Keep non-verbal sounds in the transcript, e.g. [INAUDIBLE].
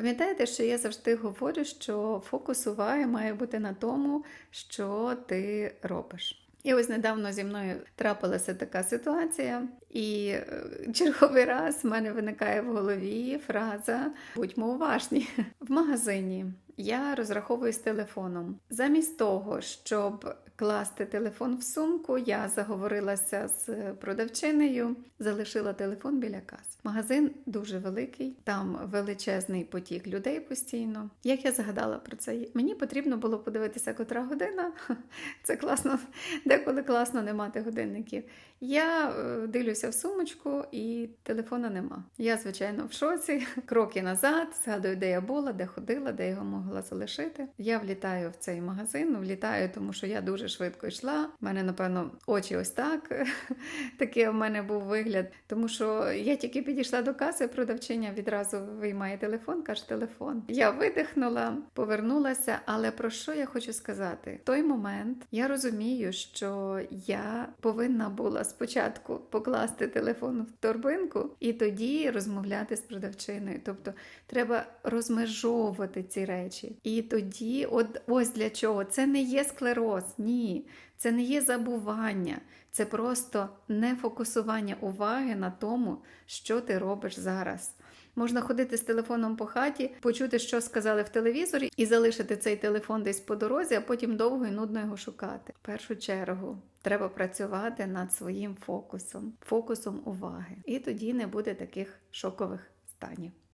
Пам'ятаєте, що я завжди говорю, що фокус уваги має бути на тому, що ти робиш. І ось недавно зі мною трапилася така ситуація, і е, черговий раз в мене виникає в голові фраза Будьмо уважні в магазині. Я розраховую з телефоном. Замість того, щоб класти телефон в сумку, я заговорилася з продавчинею, залишила телефон біля кас. Магазин дуже великий, там величезний потік людей постійно. Як я згадала про це, мені потрібно було подивитися, котра година. [LAUGHS] Це класно, деколи класно не мати годинників. Я е, дивлюся в сумочку і телефона нема. Я, звичайно, в шоці. [LAUGHS] Кроки назад, згадую, де я була, де ходила, де його могла залишити. Я влітаю в цей магазин, влітаю, тому що я дуже швидко йшла. У мене, напевно, очі ось так. [LAUGHS] Такий в мене був вигляд. Тому що я тільки підійшла до каси, продавчиня відразу виймає телефон, каже телефон. Я видихнула, повернулася. Але про що я хочу сказати? В той момент я розумію, що я повинна була спочатку покласти телефон в торбинку і тоді розмовляти з продавчиною. Тобто треба розмежовувати ці речі. І тоді, от ось для чого це не є склероз, ні, це не є забування, це просто не фокусування уваги на тому, що ти робиш зараз. Можна ходити з телефоном по хаті, почути, що сказали в телевізорі, і залишити цей телефон десь по дорозі, а потім довго і нудно його шукати. В першу чергу треба працювати над своїм фокусом, фокусом уваги. І тоді не буде таких шокових станів.